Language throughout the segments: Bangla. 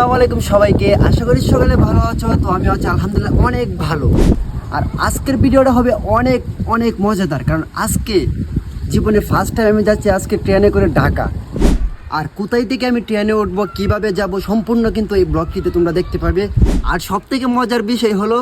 আসসালামু আলাইকুম সবাইকে। আশা করি সকালে ভালো আছো। তো আমি হচ্ছে আলহামদুলিল্লাহ অনেক ভালো। আর আজকের ভিডিওটা হবে অনেক অনেক মজাদার। কারণ আজকে জীবনে ফার্স্ট টাইম আমি যাচ্ছি আজকে ট্রেনে করে ঢাকা। আর কোথায় থেকে আমি ট্রেনে উঠবো, কীভাবে যাব, সম্পূর্ণ কিন্তু এই ব্লগটিতে তোমরা দেখতে পাবে আর সব থেকে মজার বিষয় হলো,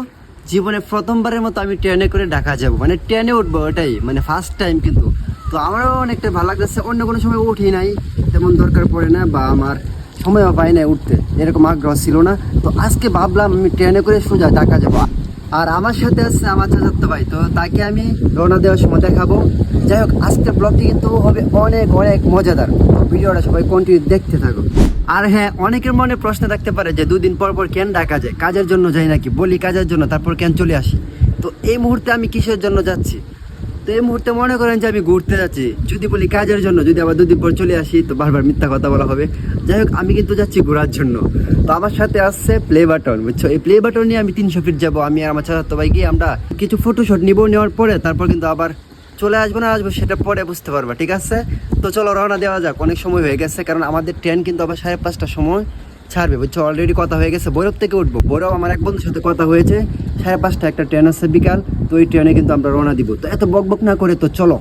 জীবনে প্রথমবারের মতো আমি ট্রেনে করে ঢাকা যাব। মানে ট্রেনে উঠবো ওটাই মানে ফার্স্ট টাইম কিন্তু। তো আমারও অনেকটা ভালো লাগতেছে। অন্য কোনো সময় উঠি নাই, তেমন দরকার পড়ে না। বা আমার সময়ও পাই না উঠতে, এরকম আগ্রহ ছিল না। তো আজকে ভাবলাম আমি ট্রেনে করে সোজা ঢাকা যাব। আর আমার সাথে আছে আমার চাচাতো ভাই, তো তাকে আমি রওনা দেওয়ার সময় দেখাবো। যাই হোক, আজকের ব্লগটি কিন্তু হবে অনেক অনেক মজাদার। ভিডিওটা সবাই কন্টিনিউ দেখতে থাকো। আর হ্যাঁ অনেকের মনে প্রশ্ন থাকতে পারে যে দুদিন পর পর কেন ডাকা যায়? কাজের জন্য যাই নাকি? বলি কাজের জন্য, তারপর কেন চলে আসি? তো এই মুহূর্তে আমি কিসের জন্য যাচ্ছি? তো এই মুহূর্তে মনে করেন যে আমি ঘুরতে যাচ্ছি। যদি বলি কাজের জন্য, যদি আবার দুদিন পর চলে আসি, তো বারবার মিথ্যা কথা বলা হবে। যাই হোক, আমি কিন্তু যাচ্ছি ঘোরার জন্য। তো আমার সাথে আসছে প্লে বাটন বুঝছ? এই প্লে বাটন নিয়ে আমি তিনশো ফিট যাব। আমি আর আমার চাচাতো ভাই গিয়ে আমরা কিছু ফটোশট নিবো নেওয়ার পরে, তারপর কিন্তু আবার চলে আসব, না আসব সেটা পরে বুঝতে পারবা, ঠিক আছে? তো চলো, রওনা দেওয়া যাক। অনেক সময় হয়ে গেছে, কারণ আমাদের ট্রেন কিন্তু আবার সাড়ে পাঁচটার সময় ছাড়বে, বুঝছ? অলরেডি কথা হয়ে গেছে। বৈরব থেকে উঠবো। বৈরব আমার এক বন্ধুর সাথে কথা হয়েছে। সাড়ে পাঁচটা একটা ট্রেন আছে বিকাল। তো ওই ট্রেনে কিন্তু আমরা রওনা দিব। তো এত বক বক না করে তো চলো।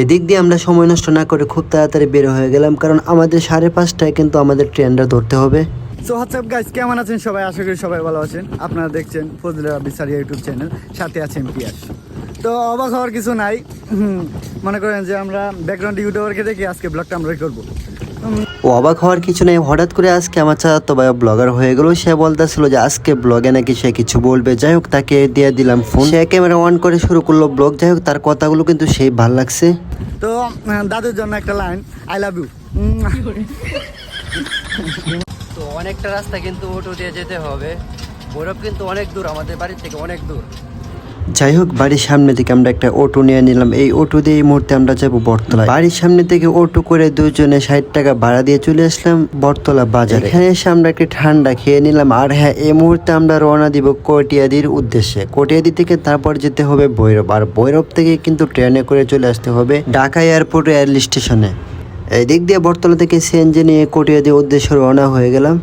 এদিক দিয়ে আমরা সময় নষ্ট না করে খুব তাড়াতাড়ি বের হয়ে গেলাম কারণ আমাদের সাড়ে পাঁচটায় কিন্তু আমাদের ট্রেনটা ধরতে হবে। সো হোয়াটসঅ্যাপ গাইস কেমন আছেন সবাই? আশা করি সবাই ভালো আছেন। আপনারা দেখছেন ফজলে বিচার ইউটিউব চ্যানেল সাথে আছেন পিয়াস। তো অবাক হওয়ার কিছু নাই। মনে করেন যে আমরা ব্যাকগ্রাউন্ড ইউটিউবারকে দেখি আজকে ব্লগটা আমরা করব। ও অবাক হওয়ার কিছু নেই। হঠাৎ করে আজকে আমার চাচাতো ভাই ব্লগার হয়ে গেল। সে বলতেছিল যে আজকে ব্লগে নাকি সে কিছু বলবে। যাই হোক তাকে দিয়ে দিলাম ফোন। সে ক্যামেরা অন করে শুরু করল ব্লগ। যাই হোক তার কথাগুলো কিন্তু সেই ভালো লাগছে। তো দাদুর জন্য একটা লাইন আই লাভ ইউ তো অনেকটা রাস্তা কিন্তু অটো দিয়ে যেতে হবে। বরফ কিন্তু অনেক দূর আমাদের বাড়ি থেকে অনেক দূর। যাই হোক বাড়ির সামনে থেকে আমরা একটা অটো নিয়ে নিলাম। এই অটো দিয়ে এই মুহূর্তে আমরা যাব বটতলা বাড়ির সামনে থেকে অটো করে দুজনে ষাট টাকা ভাড়া দিয়ে চলে আসলাম বটতলা বাজার। এখানে এসে আমরা একটি ঠান্ডা খেয়ে নিলাম। আর হ্যাঁ এই মুহূর্তে আমরা রওনা দিব কটিয়াদির উদ্দেশ্যে। কটিয়াদি থেকে তারপর যেতে হবে ভৈরব। আর ভৈরব থেকে কিন্তু ট্রেনে করে চলে আসতে হবে ঢাকা এয়ারপোর্ট রেল স্টেশনে। এই দিক দিয়ে বটতলা থেকে সিএনজি নিয়ে কটিয়াদি উদ্দেশ্যে রওনা হয়ে গেলাম।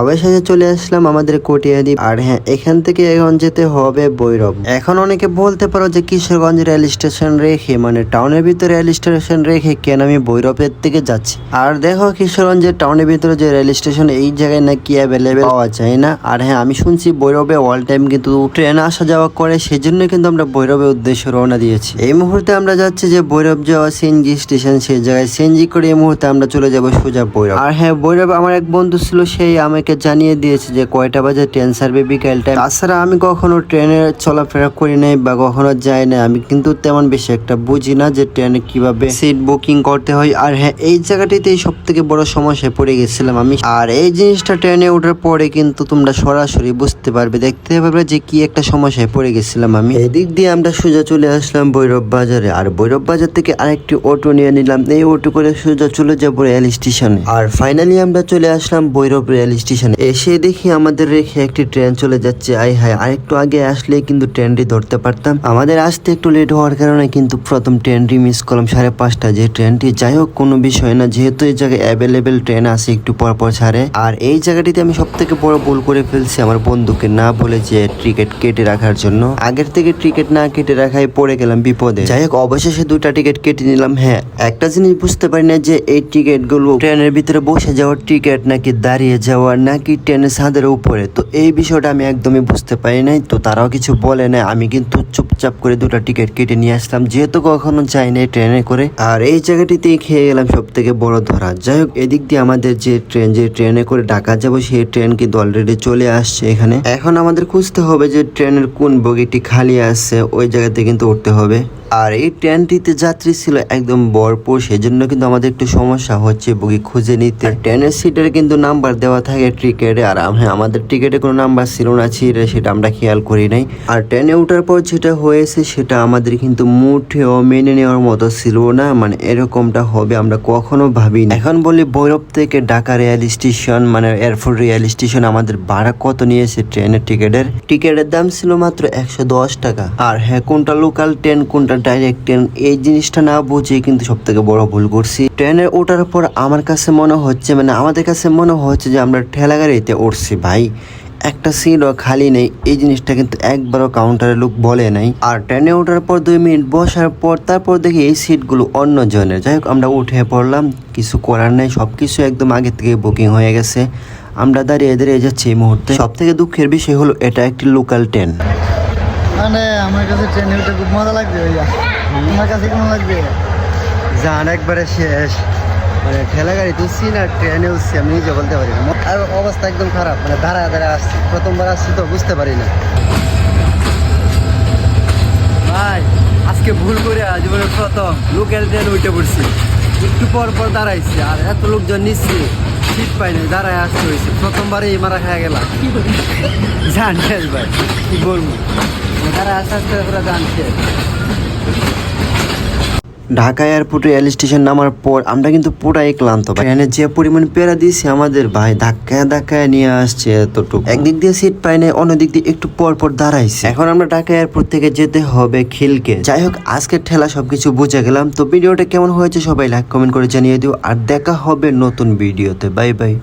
অবশেষে চলে আসলাম আমাদের কটিয়াদি। আর হ্যাঁ এখান থেকে এখন যেতে হবে বৈরব এখন অনেকে বলতে পারো যে কিশোরগঞ্জ রেল স্টেশন রেখে মানে টাউনের ভিতরে রেল স্টেশন রেখে কেন আমি বৈরবের থেকে যাচ্ছি? আর দেখো কিশোরগঞ্জের টাউনের ভিতরে যে রেল স্টেশন, এই জায়গায় নাকি অ্যাভেলেবেল পাওয়া যায় না। আর হ্যাঁ আমি শুনছি বৈরবে অল টাইম কিন্তু ট্রেন আসা যাওয়া করে, সেজন্য কিন্তু আমরা বৈরবের উদ্দেশ্যে রওনা দিয়েছি। এই মুহূর্তে আমরা যাচ্ছি যে বৈরব যাওয়া সিএনজি স্টেশন, সেই জায়গায় সিএনজি করে এই মুহূর্তে আমরা চলে যাব সোজা বৈরব আর হ্যাঁ বৈরব আমার এক বন্ধু ছিল, সেই আমাকে জানিয়ে দিয়েছে যে কয়টা বাজে ট্রেন ছাড়বে বিকেল টাইম তাছাড়া আমি কখনো ট্রেনে চলাফেরা করি নাই বা কখনো যাই না আমি কিন্তু তেমন বেশি একটা বুঝি না যে ট্রেনে কীভাবে সিট বুকিং করতে হয়। আর হ্যাঁ এই জায়গাটিতেই সব থেকে বড় সমস্যায় পড়ে গেছিলাম আমি। আর এই জিনিসটা ট্রেনে ওঠার পরে কিন্তু তোমরা সরাসরি বুঝতে পারবে, দেখতে পারবে যে কি একটা সমস্যায় পড়ে গেছিলাম আমি। এই দিক দিয়ে আমরা সোজা চলে আসলাম ভৈরব বাজারে। আর ভৈরব বাজার থেকে আরেকটি অটো নিয়ে নিলাম। এই অটো করে সোজা চলে যাব রেল স্টেশনে। আর ফাইনালি আমরা চলে আসলাম ভৈরব রেল স্টেশনে এসে দেখি আমাদের রেখে একটি ট্রেন চলে যাচ্ছে। আই হাই আরেকটু আগে আসলে কিন্তু ট্রেনটি ধরতে পারতাম। আমাদের আসতে একটু লেট হওয়ার কারণে কিন্তু প্রথম ট্রেনটি মিস করলাম সাড়ে পাঁচটা যে ট্রেনটি যাই হোক, কোনো বিষয় না, যেহেতু এই জায়গায় অ্যাভেলেবেল ট্রেন আছে, একটু পর পর ছাড়ে। আর এই জায়গাটিতে আমি সব থেকে বড় ভুল করে ফেলছি আমার বন্ধুকে না বলে যে টিকিট কেটে রাখার জন্য। আগের থেকে টিকিট না কেটে রাখায় পড়ে গেলাম বিপদে। যাই হোক, অবশেষে দুটা টিকিট কেটে নিলাম হ্যাঁ। একটা জিনিস বুঝতে পারি না যে এই টিকিটগুলো ট্রেনের ভিতরে বসে যাওয়ার টিকিট নাকি দাঁড়িয়ে যাওয়ার নাকি ট্রেনের ছাদের উপরে। তো এই বিষয়টা আমি একদমই বুঝতে পারি নাই, তো তারাও কিছু বলে না আমি কিন্তু চুপচাপ করে দুটো টিকিট কেটে নিয়ে আসলাম। যেহেতু কখনো যাই নাই ট্রেনে করে। আর এই জায়গাটিতেই খেয়ে গেলাম সব থেকে বড় ধরা। যাই হোক, এদিক দিয়ে আমাদের যে ট্রেন, যে ট্রেনে করে ঢাকা যাব, সেই ট্রেন কিন্তু অলরেডি চলে আসছে এখানে। এখন আমাদের খুঁজতে হবে যে ট্রেনের কোন বগিটি খালি আছে, ওই জায়গাতে কিন্তু উঠতে হবে। আর এই ট্রেনটিতে যাত্রী ছিল একদম ভরপুর, সেজন্য কিন্তু আমাদের একটু সমস্যা হচ্ছে বগি খুঁজে নিতে। ট্রেনের সিটের কিন্তু নাম্বার দেওয়া থাকে টিকেটে, আর হ্যাঁ আমাদের টিকেটে কোনো নাম্বার ছিল না ছিল সেটা আমরা খেয়াল করি নাই। আর ট্রেনে ওঠার পর যেটা হয়েছে সেটা আমাদের কিন্তু মুঠেও মেনে নেওয়ার মতো ছিল না। মানে এরকমটা হবে আমরা কখনো ভাবি এখন বলি ভৈরব থেকে ঢাকা রেল স্টেশন মানে এয়ারপোর্ট রেল স্টেশন আমাদের ভাড়া কত নিয়েছে ট্রেনের টিকেটের? টিকেটের দাম ছিল মাত্র একশো দশ টাকা। আর হ্যাঁ কোনটা লোকাল ট্রেন কোনটা ডাইরেক্ট ট্রেন এই জিনিসটা না বুঝে কিন্তু সব থেকে বড় ভুল করছি। ট্রেনে ওঠার পর আমার কাছে মনে হচ্ছে মানে আমাদের কাছে মনে হচ্ছে যে আমরা ঠেলা গাড়িতে উঠছি, ভাই। একটা সিটও খালি নেই। এই জিনিসটা কিন্তু একবারও কাউন্টারের লোক বলে নাই। আর ট্রেনে ওঠার পর দুই মিনিট বসার পর তারপর দেখি এই সিটগুলো অন্য জনের। যাই হোক আমরা উঠে পড়লাম। কিছু করার নেই সব কিছু একদম আগে থেকে বুকিং হয়ে গেছে। আমরা দাঁড়িয়ে দাঁড়িয়ে যাচ্ছি এই মুহূর্তে। সব থেকে দুঃখের বিষয় হলো এটা একটি লোকাল ট্রেন মানে আমার কাছে ট্রেনে উঠে খুব মজা লাগবে ভাইয়া। তোমার কাছে কেমন লাগবে? যান একবারে শেষ। মানে ঠেলা গাড়ি তুলছি না ট্রেনে উঠছি আমি নিজে বলতে পারি না। আর অবস্থা একদম খারাপ মানে দাঁড়ায় দাঁড়ায় আসছি। প্রথমবার আসছি তো বুঝতে পারি না। ভাই, আজকে ভুল করে জীবনের প্রথম লোকাল ট্রেন উঠে পড়ছি। একটু পর পর দাঁড়াইছি, আর এত লোকজন নিচ্ছি সিট পাইনি দাঁড়ায় আসতে হয়েছে। প্রথমবারে এই মারা খাওয়া গেলাম। জান ভাই, কি বলব? দাঁড়ায় আস্তে আস্তে পুরো জান শেষ। ঢাকা এয়ারপোর্টে রেল স্টেশন নামার পর আমরা কিন্তু পুরাই ক্লান্ত। এখানে যে পরিমাণ পেরা দিয়েছে আমাদের ভাই ধাক্কায় ধাক্কায় নিয়ে আসছে এতটুকু। একদিক দিয়ে সিট পাই নাই, অন্যদিক দিয়ে একটু পর পর দাঁড়াইছে। এখন আমরা ঢাকা এয়ারপোর্ট থেকে যেতে হবে খিলকে। যাই হোক, আজকের ঠেলা সবকিছু বুঝে গেলাম। তো ভিডিওটা কেমন হয়েছে সবাই লাইক, কমেন্ট করে জানিয়ে দিও। আর দেখা হবে নতুন ভিডিওতে। Bye bye.